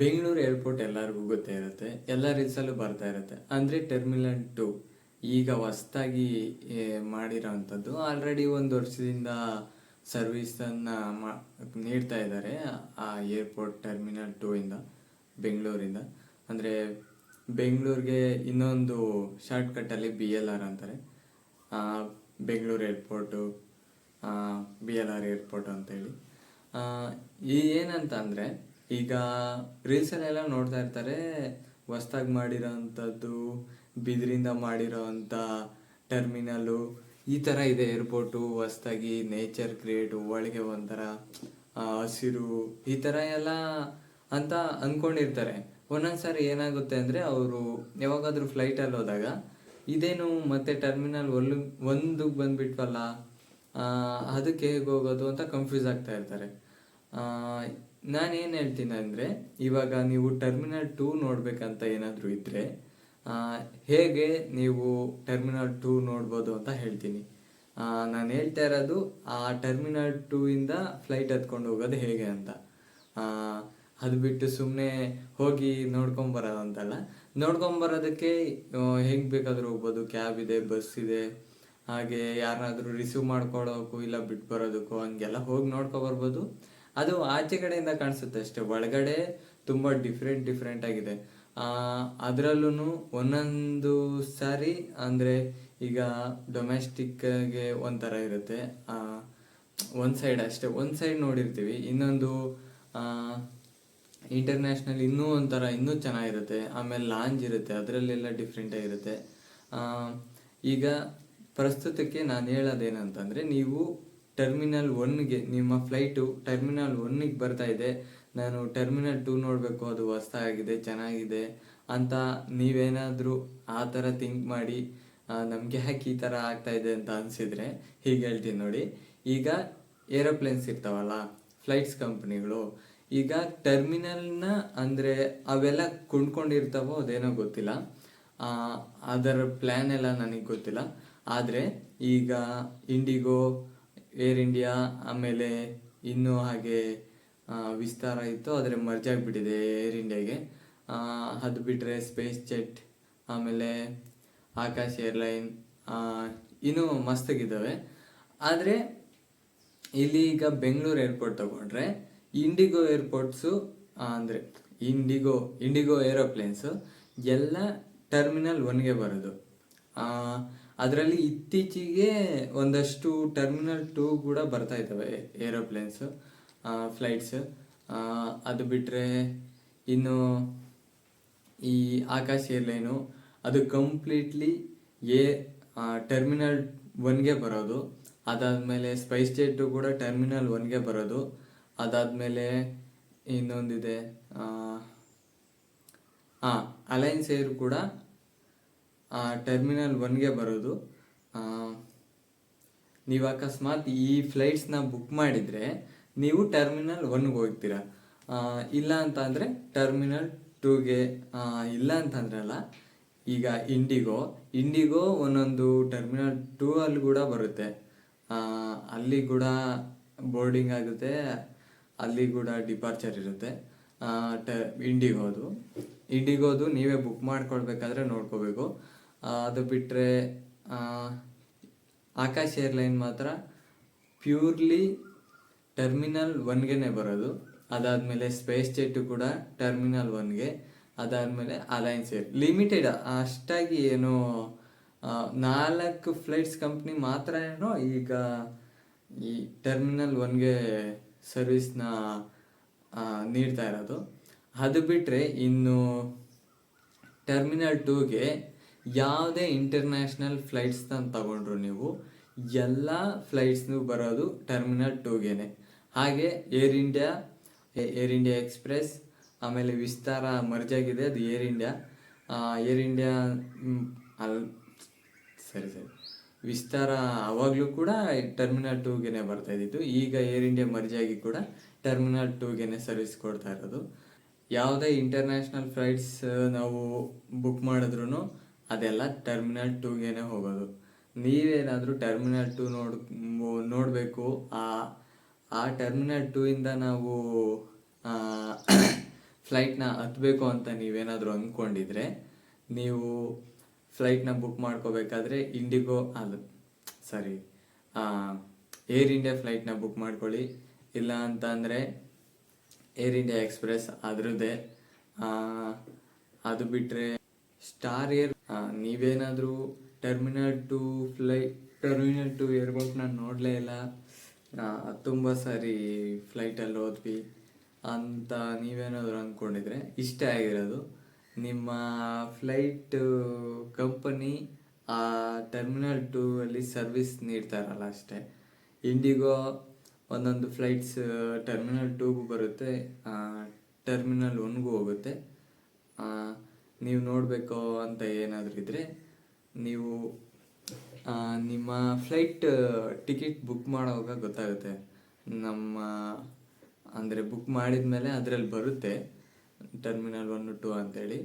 Bengaluru airport ಎಲ್ಲರಿಗೂ ಗೊತ್ತೇ ಇರುತ್ತೆ. ಎಲ್ಲ ರೀಲ್ಸಲ್ಲೂ ಬರ್ತಾ ಇರುತ್ತೆ. ಅಂದರೆ ಟರ್ಮಿನಲ್ ಟು ಈಗ ಹೊಸ್ದಾಗಿ ಮಾಡಿರೋ ಅಂಥದ್ದು ಆಲ್ರೆಡಿ ಒಂದು ವರ್ಷದಿಂದ ಸರ್ವಿಸನ್ನು ಮಾ, ನೀಡ್ತಾ ಇದ್ದಾರೆ ಆ ಏರ್ಪೋರ್ಟ್ ಟರ್ಮಿನಲ್ ಟೂ ಇಂದ, ಬೆಂಗಳೂರಿಂದ. ಅಂದರೆ ಬೆಂಗಳೂರಿಗೆ ಇನ್ನೊಂದು ಶಾರ್ಟ್ಕಟ್ಟಲ್ಲಿ ಬಿ ಎಲ್ ಆರ್ ಅಂತಾರೆ. Bengaluru airport B L R airport ಅಂತೇಳಿ. ಈ ಏನಂತ ಅಂದರೆ ಈಗ ರೀಲ್ಸಲ್ಲೆಲ್ಲ ನೋಡ್ತಾ ಇರ್ತಾರೆ, ಹೊಸ್ದಾಗಿ ಮಾಡಿರೋ ಅಂಥದ್ದು ಬಿದಿರಿಂದ ಮಾಡಿರೋ ಅಂಥ ಟರ್ಮಿನಲ್ಲು, ಈ ಥರ ಇದೆ ಏರ್ಪೋರ್ಟು, ಹೊಸ್ದಾಗಿ ನೇಚರ್ ಕ್ರಿಯೇಟು ಒಳಗೆ ಒಂಥರ ಹಸಿರು, ಈ ಥರ ಎಲ್ಲ ಅಂತ ಅಂದ್ಕೊಂಡಿರ್ತಾರೆ ಒಂದೊಂದ್ಸಾರಿ ಏನಾಗುತ್ತೆ ಅಂದರೆ ಅವರು ಯಾವಾಗಾದರೂ ಫ್ಲೈಟಲ್ಲಿ ಹೋದಾಗ, ಇದೇನು ಮತ್ತೆ ಟರ್ಮಿನಲ್ ಒಲ್ ಒಂದು ಬಂದುಬಿಟ್ವಲ್ಲ ಅದಕ್ಕೆ ಹೇಗೆ ಹೋಗೋದು ಅಂತ ಕನ್ಫ್ಯೂಸ್ ಆಗ್ತಾ ಇರ್ತಾರೆ. ನಾನೇನು ಹೇಳ್ತೀನಿ ಅಂದರೆ, ಇವಾಗ ನೀವು ಟರ್ಮಿನಲ್ ಟೂ ನೋಡಬೇಕಂತ ಏನಾದರೂ ಇದ್ದರೆ ಹೇಗೆ ನೀವು ಟರ್ಮಿನಲ್ ಟೂ ನೋಡ್ಬೋದು ಅಂತ ಹೇಳ್ತೀನಿ. ನಾನು ಹೇಳ್ತಾ ಇರೋದು, ಆ ಟರ್ಮಿನಲ್ ಟೂ ಇಂದ ಫ್ಲೈಟ್ ಹತ್ಕೊಂಡು ಹೋಗೋದು ಹೇಗೆ ಅಂತ. ಅದು ಬಿಟ್ಟು ಸುಮ್ಮನೆ ಹೋಗಿ ನೋಡ್ಕೊಂಬರೋದು ಅಂತಲ್ಲ. ನೋಡ್ಕೊಂಬರೋದಕ್ಕೆ ಹೆಂಗೆ ಬೇಕಾದರೂ ಹೋಗ್ಬೋದು. ಕ್ಯಾಬ್ ಇದೆ ಬಸ್ ಇದೆ. ಹಾಗೆ ಯಾರನ್ನಾದರೂ ರಿಸೀವ್ ಮಾಡ್ಕೊಳ್ಳೋಕ್ಕೂ ಇಲ್ಲ ಬಿಟ್ಟು ಬರೋದಕ್ಕೂ ಹಂಗೆಲ್ಲ ಹೋಗಿ ನೋಡ್ಕೊ ಬರ್ಬೋದು. ಅದು ಆಚೆ ಕಡೆಯಿಂದ ಕಾಣಿಸುತ್ತೆ ಅಷ್ಟೇ. ಒಳಗಡೆ ತುಂಬ ಡಿಫ್ರೆಂಟ್ ಡಿಫ್ರೆಂಟ್ ಆಗಿದೆ. ಅದರಲ್ಲೂ ಒಂದೊಂದು ಸಾರಿ ಅಂದರೆ ಈಗ ಡೊಮೆಸ್ಟಿಕ್ಗೆ ಒಂಥರ ಇರುತ್ತೆ. ಒಂದು ಸೈಡ್ ಅಷ್ಟೇ. ಒಂದು ಸೈಡ್ ನೋಡಿರ್ತೀವಿ. ಇನ್ನೊಂದು ಇಂಟರ್ನ್ಯಾಷನಲ್ ಇನ್ನೂ ಒಂಥರ, ಇನ್ನೂ ಚೆನ್ನಾಗಿರುತ್ತೆ. ಆಮೇಲೆ ಲಾಂಜ್ ಇರುತ್ತೆ. ಅದರಲ್ಲೆಲ್ಲ ಡಿಫ್ರೆಂಟಾಗಿರುತ್ತೆ ಈಗ ಪ್ರಸ್ತುತಕ್ಕೆ ನಾನು ಹೇಳೋದೇನಂತಂದರೆ ನೀವು ಟರ್ಮಿನಲ್ ಒನ್ಗೆ ನಿಮ್ಮ ಫ್ಲೈಟು ಟರ್ಮಿನಲ್ ಒನ್ನಿಗೆ ಬರ್ತಾ ಇದೆ. ನಾನು ಟರ್ಮಿನಲ್ ಟೂ ನೋಡಬೇಕು, ಅದು ಹೊಸ್ತಾಗಿದೆ ಚೆನ್ನಾಗಿದೆ ಅಂತ ನೀವೇನಾದರೂ ಆ ಥರ ಥಿಂಕ್ ಮಾಡಿ ನಮಗೆ ಯಾಕೆ ಈ ಥರ ಆಗ್ತಾಯಿದೆ ಅಂತ ಅನಿಸಿದರೆ ಹೀಗೆ ಹೇಳ್ತೀನಿ ನೋಡಿ. ಈಗ ಏರೋಪ್ಲೇನ್ಸ್ ಇರ್ತಾವಲ್ಲ, ಫ್ಲೈಟ್ಸ್ ಕಂಪ್ನಿಗಳು, ಈಗ ಟರ್ಮಿನಲ್ನ ಅಂದರೆ ಅವೆಲ್ಲ ಕೊಂಡ್ಕೊಂಡಿರ್ತಾವೋ ಅದೇನೋ ಗೊತ್ತಿಲ್ಲ. ಅದರ ಪ್ಲ್ಯಾನ್ ಎಲ್ಲ ನನಗೆ ಗೊತ್ತಿಲ್ಲ. ಆದರೆ ಈಗ ಇಂಡಿಗೋ ಏರ್ ಇಂಡಿಯಾ, ಆಮೇಲೆ ಇನ್ನೂ ಹಾಗೆ ವಿಸ್ತಾರ ಇತ್ತು, ಆದರೆ ಮರ್ಜ್ ಆಗಿಬಿಟ್ಟಿದೆ ಏರ್ ಇಂಡಿಯಾಗೆ. ಅದು ಬಿಟ್ಟರೆ ಸ್ಪೇಸ್ ಜೆಟ್, ಆಮೇಲೆ ಆಕಾಶ್ ಏರ್ಲೈನ್ ಇನ್ನೂ ಮಸ್ತಾಗಿದ್ದಾವೆ. ಆದರೆ ಇಲ್ಲಿ ಈಗ ಬೆಂಗಳೂರು ಏರ್ಪೋರ್ಟ್ ತಗೊಂಡ್ರೆ ಇಂಡಿಗೋ ಏರ್ಪೋರ್ಟ್ಸು ಅಂದರೆ ಇಂಡಿಗೋ ಇಂಡಿಗೋ ಏರೋಪ್ಲೇನ್ಸು, ಎಲ್ಲ ಟರ್ಮಿನಲ್ ಒನ್ಗೆ ಬರೋದು. ಅದರಲ್ಲಿ ಇತ್ತೀಚೆಗೆ ಒಂದಷ್ಟು ಟರ್ಮಿನಲ್ ಟೂ ಕೂಡ ಬರ್ತಾ ಇದ್ದಾವೆ, ಏರೋಪ್ಲೇನ್ಸು ಫ್ಲೈಟ್ಸ್. ಅದು ಬಿಟ್ಟರೆ ಇನ್ನು ಈ ಆಕಾಶ್ ಏರ್ಲೈನು, ಅದು ಕಂಪ್ಲೀಟ್ಲಿ ಏ ಟರ್ಮಿನಲ್ ಒನ್ಗೆ ಬರೋದು. ಅದಾದಮೇಲೆ ಸ್ಪೈಸ್ ಜೆಟ್ಟು ಕೂಡ ಟರ್ಮಿನಲ್ ಒನ್ಗೆ ಬರೋದು. ಅದಾದಮೇಲೆ ಇನ್ನೊಂದಿದೆ ಹಾಂ ಅಲೈನ್ಸ್ ಏರ್ ಕೂಡ ಟರ್ಮಿನಲ್ ಒನ್ಗೆ ಬರೋದು. ನೀವು ಅಕಸ್ಮಾತ್ ಈ ಫ್ಲೈಟ್ಸ್ನ ಬುಕ್ ಮಾಡಿದರೆ ನೀವು ಟರ್ಮಿನಲ್ ಒನ್ಗೆ ಹೋಗ್ತೀರಾ. ಇಲ್ಲ ಅಂತಂದರೆ ಟರ್ಮಿನಲ್ ಟೂಗೆ ಇಲ್ಲ ಅಂತಂದ್ರಲ್ಲ ಈಗ ಇಂಡಿಗೋ ಇಂಡಿಗೋ ಒಂದೊಂದು ಟರ್ಮಿನಲ್ ಟೂ ಅಲ್ಲಿ ಕೂಡ ಬರುತ್ತೆ. ಅಲ್ಲಿ ಕೂಡ ಬೋರ್ಡಿಂಗ್ ಆಗುತ್ತೆ, ಅಲ್ಲಿ ಕೂಡ ಡಿಪಾರ್ಚರ್ ಇರುತ್ತೆ. ಟ ಇಂಡಿಗೋದು ಇಂಡಿಗೋದು ನೀವೇ ಬುಕ್ ಮಾಡ್ಕೊಳ್ಬೇಕಾದ್ರೆ ನೋಡ್ಕೋಬೇಕು. ಅದು ಬಿಟ್ಟರೆ ಆಕಾಶ್ ಏರ್ಲೈನ್ ಮಾತ್ರ ಪ್ಯೂರ್ಲಿ ಟರ್ಮಿನಲ್ ಒನ್ಗೆನೆ ಬರೋದು. ಅದಾದಮೇಲೆ ಸ್ಪೇಸ್ ಜೆಟ್ಟು ಕೂಡ ಟರ್ಮಿನಲ್ ಒನ್ಗೆ, ಅದಾದಮೇಲೆ ಅಲೈನ್ಸ್ ಏರ್. ಲಿಮಿಟೆಡ್ ಅಷ್ಟಾಗಿ ಏನು ನಾಲ್ಕು ಫ್ಲೈಟ್ಸ್ ಕಂಪ್ನಿ ಮಾತ್ರ ಏನೋ ಈಗ ಈ ಟರ್ಮಿನಲ್ ಒನ್ಗೆ ಸರ್ವಿಸ್ನ ನೀಡ್ತಾ ಇರೋದು. ಅದು ಬಿಟ್ಟರೆ ಇನ್ನು ಟರ್ಮಿನಲ್ ಟೂಗೆ ಯಾವುದೇ ಇಂಟರ್ನ್ಯಾಷನಲ್ ಫ್ಲೈಟ್ಸ್ನ ತಗೊಂಡ್ರು ನೀವು, ಎಲ್ಲ ಫ್ಲೈಟ್ಸ್ನು ಬರೋದು ಟರ್ಮಿನಲ್ ಟೂಗೇನೆ ಹಾಗೆ Air India Air India Express ಆಮೇಲೆ ವಿಸ್ತಾರ ಮರ್ಜಾಗಿದೆ, ಅದು ಏರ್ ಇಂಡಿಯಾ ಏರ್ ಇಂಡಿಯಾ ಅಲ್, ಸರಿ ಸರಿ. ವಿಸ್ತಾರ ಆವಾಗಲೂ ಕೂಡ ಟರ್ಮಿನಲ್ ಟೂಗೇನೆ ಬರ್ತಾ ಇದ್ದಿದ್ದು. ಈಗ ಏರ್ ಇಂಡಿಯಾ ಮರ್ಜಾಗಿ ಕೂಡ ಟರ್ಮಿನಲ್ ಟೂಗೇನೆ ಸರ್ವಿಸ್ ಕೊಡ್ತಾ ಇರೋದು. ಯಾವುದೇ ಇಂಟರ್ನ್ಯಾಷನಲ್ ಫ್ಲೈಟ್ಸ್ ನಾವು ಬುಕ್ ಮಾಡಿದ್ರು ಅದೆಲ್ಲ ಟರ್ಮಿನಲ್ ಟೂಗೇನೆ ಹೋಗೋದು. ನೀವೇನಾದರೂ ಟರ್ಮಿನಲ್ ಟು ನೋಡ್, ನೋಡಬೇಕು, ಆ ಆ ಟರ್ಮಿನಲ್ ಟೂ ಇಂದ ನಾವು ಫ್ಲೈಟ್ನ ಹತ್ತಬೇಕು ಅಂತ ನೀವೇನಾದರೂ ಅಂದ್ಕೊಂಡಿದ್ರೆ ನೀವು ಫ್ಲೈಟ್ನ ಬುಕ್ ಮಾಡ್ಕೋಬೇಕಾದ್ರೆ ಇಂಡಿಗೋ ಅದು ಸಾರಿ ಏರ್ ಇಂಡಿಯಾ ಫ್ಲೈಟ್ನ ಬುಕ್ ಮಾಡ್ಕೊಳ್ಳಿ. ಇಲ್ಲ ಅಂತ ಅಂದರೆ ಏರ್ ಇಂಡಿಯಾ ಎಕ್ಸ್ಪ್ರೆಸ್ ಅದರದ್ದೇ ಅದು ಬಿಟ್ಟರೆ ಸ್ಟಾರ್ ಏರ್ ನೀವೇನಾದರೂ terminal two fly terminal two airport ನಾನು ನೋಡಲೇ ಇಲ್ಲ. ತುಂಬ ಸಾರಿ ಫ್ಲೈಟಲ್ಲಿ ಹೋದ್ವಿ. ಅಂತ ನೀವೇನಾದರೂ ಅಂದ್ಕೊಂಡಿದ್ರೆ ಇಷ್ಟ ಆಗಿರೋದು. ನಿಮ್ಮ ಫ್ಲೈಟ್ ಕಂಪನಿ ಆ ಟರ್ಮಿನಲ್ ಟೂ ಅಲ್ಲಿ ಸರ್ವಿಸ್ ನೀಡ್ತಾರಲ್ಲ ಅಷ್ಟೇ. ಇಂಡಿಗೋ ಒಂದೊಂದು ಫ್ಲೈಟ್ಸ್ ಟರ್ಮಿನಲ್ ಟೂಗೂ ಬರುತ್ತೆ ಟರ್ಮಿನಲ್ ಒನ್ಗೂ ಹೋಗುತ್ತೆ. ನೀವು ನೋಡಬೇಕು ಅಂತ ಏನಾದರೂ ಇದ್ದರೆ ನೀವು ನಿಮ್ಮ ಫ್ಲೈಟ್ ಟಿಕೆಟ್ ಬುಕ್ ಮಾಡೋವಾಗ ಗೊತ್ತಾಗುತ್ತೆ. ನಮ್ಮ, ಅಂದರೆ ಬುಕ್ ಮಾಡಿದ ಮೇಲೆ ಅದರಲ್ಲಿ ಬರುತ್ತೆ. ಟರ್ಮಿನಲ್ ಒನ್ ಟು ಅಂತೇಳಿ.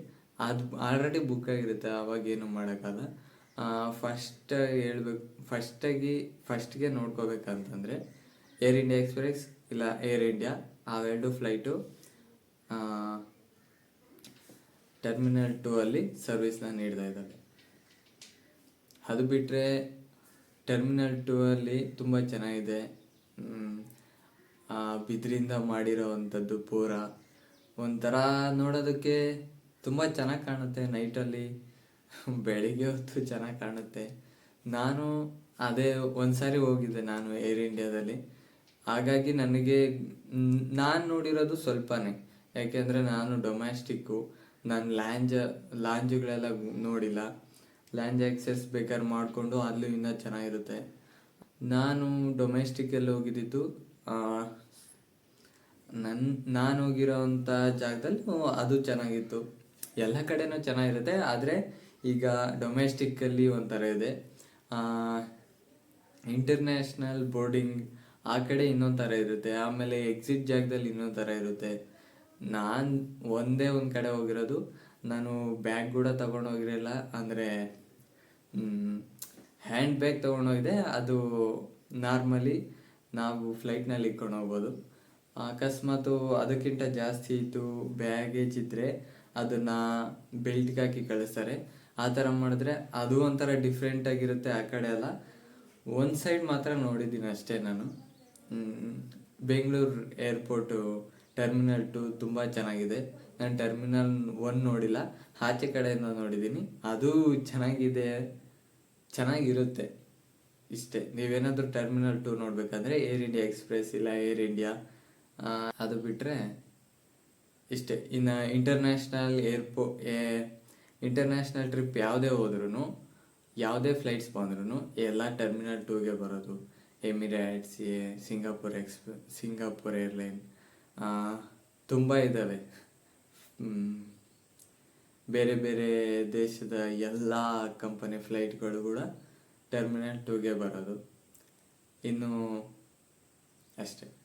ಅದು ಆಲ್ರೆಡಿ ಬುಕ್ ಆಗಿರುತ್ತೆ, ಅವಾಗ ಏನು ಮಾಡೋಕ್ಕಲ್ಲ ಫಸ್ಟ್ ಹೇಳ್ಬೇಕು ಫಸ್ಟಾಗಿ ಫಸ್ಟ್ಗೆ ನೋಡ್ಕೋಬೇಕಂತಂದರೆ ಏರ್ ಇಂಡಿಯಾ ಎಕ್ಸ್ಪ್ರೆಸ್ ಇಲ್ಲ ಏರ್ ಇಂಡಿಯಾ ಅವೆರಡು ಫ್ಲೈಟು ಟರ್ಮಿನಲ್ ಟೂ ಅಲ್ಲಿ ಸರ್ವಿಸ್ನ ನೀಡ್ತಾ ಇದ್ದಾರೆ. ಅದು ಬಿಟ್ಟರೆ ಟರ್ಮಿನಲ್ ಟೂ ಅಲ್ಲಿ ತುಂಬ ಚೆನ್ನಾಗಿದೆ. ಬಿದಿರಿಂದ ಮಾಡಿರೋ ಅಂಥದ್ದು ಪೂರ. ಒಂಥರ ನೋಡೋದಕ್ಕೆ ತುಂಬ ಚೆನ್ನಾಗಿ ಕಾಣುತ್ತೆ. ನೈಟಲ್ಲಿ ಬೆಳಿಗ್ಗೆ ಹೊತ್ತು ಚೆನ್ನಾಗಿ ಕಾಣುತ್ತೆ. ನಾನು ಅದೇ ಒಂದ್ಸಾರಿ ಹೋಗಿದ್ದೆ ನಾನು ಏರ್ ಇಂಡಿಯಾದಲ್ಲಿ ಹಾಗಾಗಿ ನನಗೆ, ನಾನು ನೋಡಿರೋದು ಸ್ವಲ್ಪನೇ. ಯಾಕೆಂದರೆ ನಾನು ಡೊಮ್ಯಾಸ್ಟಿಕ್ಕು ನಾನು ಲ್ಯಾಂಜ ಲಾಂಜುಗಳೆಲ್ಲ ನೋಡಿಲ್ಲ. ಲ್ಯಾಂಜ್ ಆಕ್ಸೆಸ್ ಬೇಕಾದ್ರೆ ಮಾಡಿಕೊಂಡು ಅಲ್ಲೂ ಇನ್ನೂ ಚೆನ್ನಾಗಿರುತ್ತೆ. ನಾನು ಡೊಮೆಸ್ಟಿಕಲ್ಲಿ ಹೋಗಿದ್ದಿದ್ದು ನನ್ನ ನಾನು ಹೋಗಿರೋವಂಥ ಜಾಗದಲ್ಲಿ ಅದು ಚೆನ್ನಾಗಿತ್ತು. ಎಲ್ಲ ಕಡೆನೂ ಚೆನ್ನಾಗಿರುತ್ತೆ, ಆದರೆ ಈಗ ಡೊಮೆಸ್ಟಿಕ್ಕಲ್ಲಿ ಒಂಥರ ಇದೆ. ಇಂಟರ್ನ್ಯಾಷನಲ್ ಬೋರ್ಡಿಂಗ್ ಆ ಕಡೆ ಇನ್ನೊಂದು ಥರ ಇರುತ್ತೆ, ಆಮೇಲೆ ಎಕ್ಸಿಟ್ ಜಾಗದಲ್ಲಿ ಇನ್ನೊಂದು ಥರ ಇರುತ್ತೆ. ನಾನು ಒಂದೇ ಒಂದು ಕಡೆ ಹೋಗಿರೋದು. ನಾನು ಬ್ಯಾಗ್ ಕೂಡ ತಗೊಂಡೋಗಿರಲಿಲ್ಲ ಅಂದರೆ ಹ್ಯಾಂಡ್ ಬ್ಯಾಗ್ ತೊಗೊಂಡೋಗಿದೆ ಅದು ನಾರ್ಮಲಿ ನಾವು ಫ್ಲೈಟ್ನಲ್ಲಿ ಇಟ್ಕೊಂಡು ಹೋಗ್ಬೋದು. ಅಕಸ್ಮಾತು ಅದಕ್ಕಿಂತ ಜಾಸ್ತಿ ಇತ್ತು ಬ್ಯಾಗೇಜ್ ಇದ್ದರೆ ಅದನ್ನು ಬೆಲ್ಟ್ಗೆ ಹಾಕಿ ಕಳಿಸ್ತಾರೆ. ಆ ಥರ ಮಾಡಿದ್ರೆ ಅದು ಒಂಥರ ಡಿಫ್ರೆಂಟಾಗಿರುತ್ತೆ ಆ ಕಡೆ ಎಲ್ಲ. ಒಂದು ಸೈಡ್ ಮಾತ್ರ ನೋಡಿದ್ದೀನಿ ಅಷ್ಟೇ ನಾನು. ಬೆಂಗಳೂರು ಏರ್ಪೋರ್ಟು ಟರ್ಮಿನಲ್ ಟು ತುಂಬ ಚೆನ್ನಾಗಿದೆ. ನಾನು ಟರ್ಮಿನಲ್ ಒನ್ ನೋಡಿಲ್ಲ, ಆಚೆ ಕಡೆಯಿಂದ ನೋಡಿದ್ದೀನಿ ಅದು ಚೆನ್ನಾಗಿದೆ, ಚೆನ್ನಾಗಿರುತ್ತೆ. ಇಷ್ಟೇ, ನೀವೇನಾದರೂ ಟರ್ಮಿನಲ್ ಟು ನೋಡಬೇಕಾದ್ರೆ ಏರ್ ಇಂಡಿಯಾ ಎಕ್ಸ್ಪ್ರೆಸ್ ಇಲ್ಲ ಏರ್ ಇಂಡಿಯಾ ಅದು ಬಿಟ್ಟರೆ ಇಷ್ಟೇ. ಇನ್ನು ಇಂಟರ್ನ್ಯಾಷನಲ್ ಏರ್ಪೋ ಇಂಟರ್ನ್ಯಾಷನಲ್ ಟ್ರಿಪ್ ಯಾವುದೇ ಹೋದ್ರೂ ಯಾವುದೇ ಫ್ಲೈಟ್ಸ್ ಬಂದ್ರೂ ಎಲ್ಲ ಟರ್ಮಿನಲ್ ಟೂಗೆ ಬರೋದು. ಎಮಿರೇಟ್ಸ್ ಎ ಸಿಂಗಾಪುರ್ ಎಕ್ಸ್ಪ್ರೆ ಸಿಂಗಾಪುರ್ ಏರ್ಲೈನ್. ತುಂಬ ಇದ್ದಾವೆ ಬೇರೆ ಬೇರೆ ದೇಶದ ಎಲ್ಲ ಕಂಪನಿ ಫ್ಲೈಟ್ಗಳು ಕೂಡ ಟರ್ಮಿನಲ್ ಟೂಗೆ ಬರೋದು. ಇನ್ನು ಅಷ್ಟೇ.